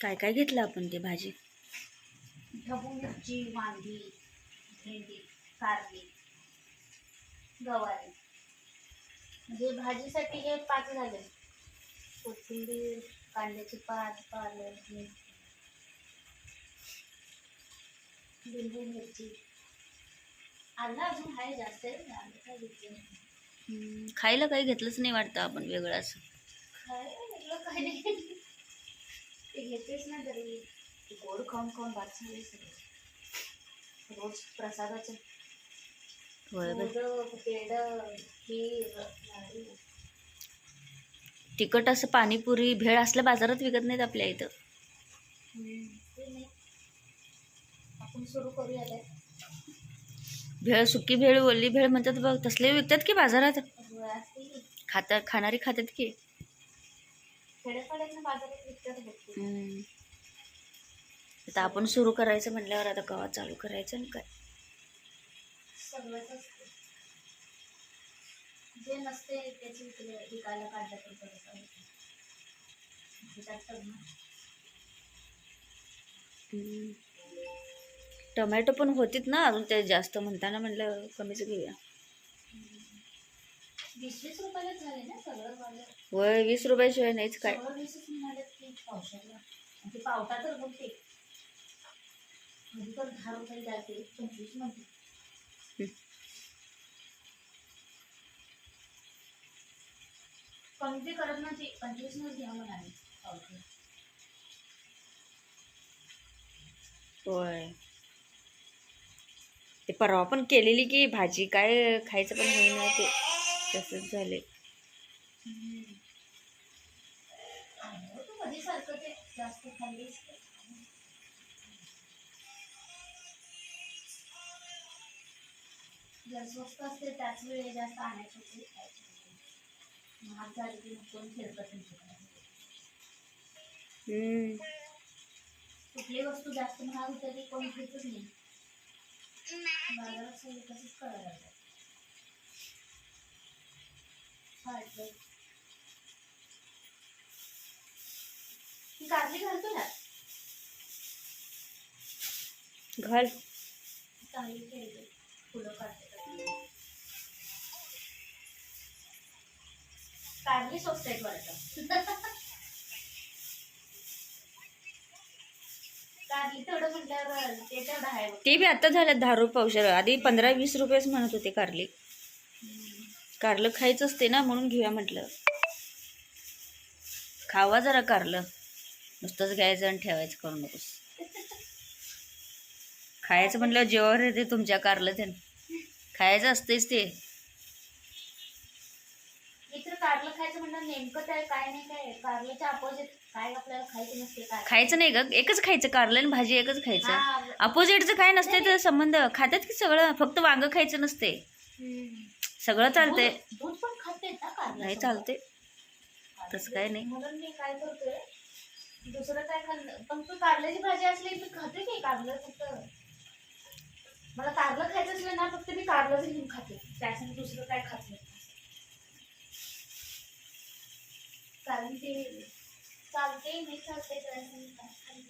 काय काय घेतलं आपण ते भाजी? ढबू मिरची वांगी भेंडी कारली गवारी. म्हणजे भाजीसाठी हे पाच झाले. कोथिंबीर कांद्याची पात पालक लिंबू मिरची. आलं अजून आहे जास्त आलं काय घेतलं नाही. खायला काही घेतलंच नाही वाटतं आपण वेगळं असं. खायला वेगळं काही नाही. ते घेतेच ना तरी गोड खाऊन खाऊन बाद झाले सगळे. रोज प्रसादाचं. तिखट असं पाणीपुरी भेळ असल्या बाजारात विकत नाहीत आपल्या इथं. आपण सुरू करूया. भेळ सुकी भेळ ओली भेळ म्हणतात बघ तसले विकतात की बाजारात? खातात खाणारी खातात की. खेड्यापाड्यात बाजारात विकतात बघते हम्म. आता आपण सुरू करायचं म्हटल्यावर आता कवा चालू करायचं ना काय सगळंच असते जे नसते त्याची इकडे विकायला काढलं तर परत आहे. त्याच्यात सगळं हम्म. टोमॅटो पण होतीत ना अजून ते जास्त म्हणताना म्हटलं कमीच घेऊया वीस वीस रुपयालाच झाले ना सगळं बाजार होय वीस रुपयाशिवाय नाहीच काय. सगळं वीसच म्हणाले की पावसाला. आणि ते पावटा तर बघते. कधी तर दहा रुपये जाते पंचवीस म्हणते. हम्म. कमी बी करत नव्हती पंचवीसनंच घ्या म्हणाले पावटा. होय. ते परवा पण केलेली की भाजी काय खायचं पण होईना ते. तसंच झाले? जर स्वस्त असते त्याच वेळी जास्त आणायचं. महाग झाली की मग कोण फिरतं तुमच्याकडे हम्म. कुठली वस्तू जास्त महाग होते ती कोण घेतच नाही बाजारात सगळं तसंच करायला वाटलं. ही कारली घालतो ना घाल. चांगली फुलं काढते आहेत वाटतं. कारली तेवढं म्हटल्यावर ते तेवढं आहे बघ. ते बी आता झालं दहा रुपये पावशेर आधी पंधरा वीस रुपयेच म्हणत होते कारली कारलं खायचं असते ना म्हणून घेऊया म्हटलं. खावा जरा कारलं. नुसतंच घ्यायचं आणि ठेवायचं करू नकोस. खायचं म्हटलं जेवावर येते तुमच्या कारलं ते खायचं असतेच ते. कारलं खायचं म्हणलं नेमकं काय काय नाही काय. कारल्याच्या अपोजिट काय आपल्याला खायचं नसते काय खायचं नाही ग. एकच खायचं कारलं आणि भाजी एकच खायचं. अपोजिटचं काय नसते तर संबंध. खातात की सगळं? फक्त वांग खायचं नसते. सगळं चालतंय. दूध पण खाते ना कारलं नाही चालते तसं काय नाही. म्हणून मी काय करतोय दुसरं काय खाल्लं? पण तू कारल्याची भाजी असली मी खाते की कारलं फक्त मला कारलं खायचं असलं ना फक्त मी कारलंच घेऊन खाते. त्यासाठी दुसरं काय खात नाही. कारण ते चालते नाही चालते त्यासाठी काय